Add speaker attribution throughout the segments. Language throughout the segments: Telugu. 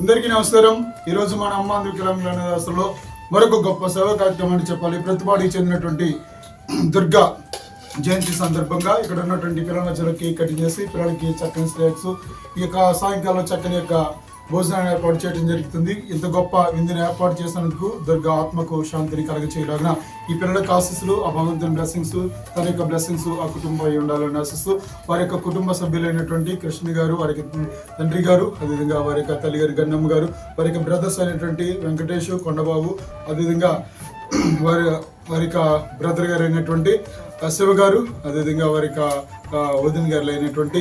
Speaker 1: అందరికీ నమస్కారం. ఈరోజు మన అమ్మ వికలాంగుల దశలో మరొక గొప్ప సహ కార్యక్రమం అని చెప్పాలి. ప్రతిపాడికి చెందినటువంటి దుర్గా జయంతి సందర్భంగా ఇక్కడ ఉన్నటువంటి పిల్లల కేక్ కటింగ్ చేసి పిల్లలకి చక్కని స్నాక్స్ ఈ యొక్క సాయంకాలం చక్కని యొక్క భోజనాన్ని ఏర్పాటు చేయడం జరుగుతుంది. ఇంత గొప్ప విందుని ఏర్పాటు చేసినందుకు దుర్గా ఆత్మకు శాంతిని కలగచేయలాగిన ఈ పిల్లలకు ఆశీస్సులు ఆ భగవంతుని బ్లెస్సింగ్స్ తన యొక్క బ్లెస్సింగ్స్ ఆ కుటుంబం అయి ఉండాలని ఆశిస్తూ వారి యొక్క కుటుంబ సభ్యులైనటువంటి కృష్ణ గారు వారికి తండ్రి గారు అదేవిధంగా వారి యొక్క తల్లి గారు గన్నమ్మ గారు వారి యొక్క బ్రదర్స్ అయినటువంటి వెంకటేష్ కొండబాబు అదేవిధంగా వారి వారి యొక్క బ్రదర్ గారు అయినటువంటి శివ గారు అదేవిధంగా వారి యొక్క వదిన గారు అయినటువంటి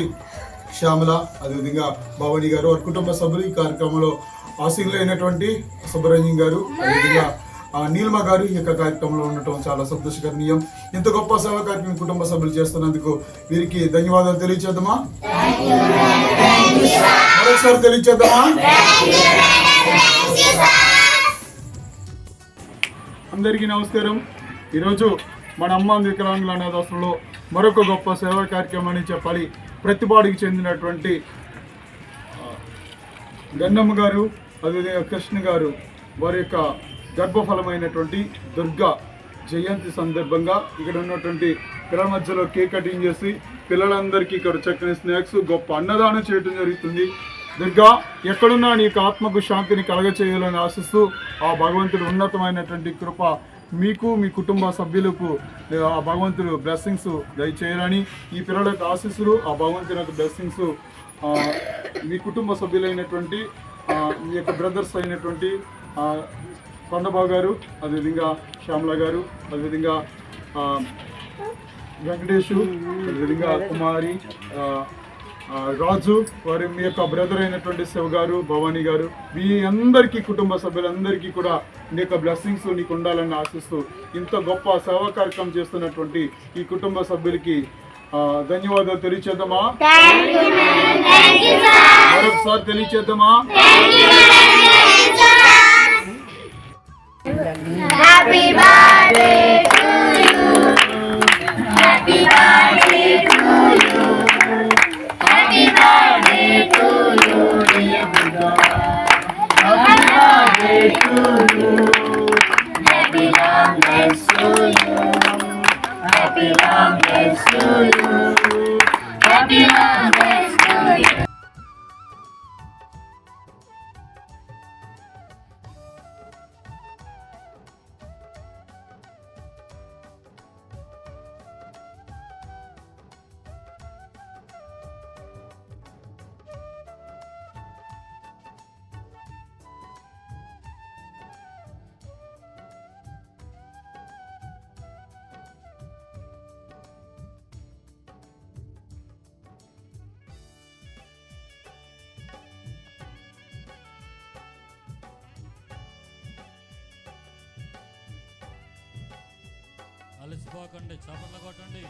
Speaker 1: శ్యామల అదేవిధంగా భవాని గారు వారి కుటుంబ సభ్యులు ఈ కార్యక్రమంలో ఆశీనులు అయినటువంటి సుబ్రహ్మణ్యం గారు అదేవిధంగా ఆ, నీలిమ గారు ఈ యొక్క కార్యక్రమంలో ఉండటం చాలా సంతోషకరణీయం. ఇంత గొప్ప సేవ కార్యక్రమం కుటుంబ సభ్యులు చేస్తున్నందుకు వీరికి ధన్యవాదాలు తెలియచేద్దామా? మరొకసారి తెలియచేద్దామా? అందరికీ నమస్కారం. ఈరోజు మన అమ్మ వికలాంగుల అనాథాశ్రంలో మరొక గొప్ప సేవా కార్యక్రమాన్ని చెప్పాలి. ప్రతిపాడికి చెందినటువంటి గన్నమ్మ గారు అదేవిధంగా కృష్ణ గారు వారి యొక్క గర్భఫలమైనటువంటి దుర్గా జయంతి సందర్భంగా ఇక్కడ ఉన్నటువంటి పిల్లల మధ్యలో కేక్ కటింగ్ చేసి పిల్లలందరికీ ఇక్కడ చక్కని స్నాక్స్ గొప్ప అన్నదానం చేయడం జరుగుతుంది. దుర్గా ఎక్కడున్నా నీకు ఆత్మకు శాంతిని కలగచేయాలని ఆశిస్తూ ఆ భగవంతుడు ఉన్నతమైనటువంటి కృప మీకు మీ కుటుంబ సభ్యులకు ఆ భగవంతుడు బ్లెస్సింగ్స్ దయచేయాలని ఈ పిల్లలకు ఆశీస్సులు ఆ భగవంతుని యొక్క బ్లెస్సింగ్స్ మీ కుటుంబ సభ్యులైనటువంటి మీ యొక్క బ్రదర్స్ అయినటువంటి కొండబాబు గారు అదేవిధంగా శ్యామల గారు అదేవిధంగా ఆ, వెంకటేషు అదేవిధంగా కుమారి రాజు వారి మీ యొక్క బ్రదర్ అయినటువంటి శివ గారు భవానీ గారు మీ అందరికీ కుటుంబ సభ్యులందరికీ కూడా మీ యొక్క బ్లెస్సింగ్స్ నీకు ఉండాలని ఆశిస్తూ ఇంత గొప్ప సేవా కార్యక్రమం చేస్తున్నటువంటి ఈ కుటుంబ సభ్యులకి ధన్యవాదాలు తెలియచేద్దామా? మరొకసారి తెలియచేద్దామా?
Speaker 2: To you. Happy long to you. Happy long to you. Happy long
Speaker 3: అలసిపోకండి చపర్లు కొట్టండి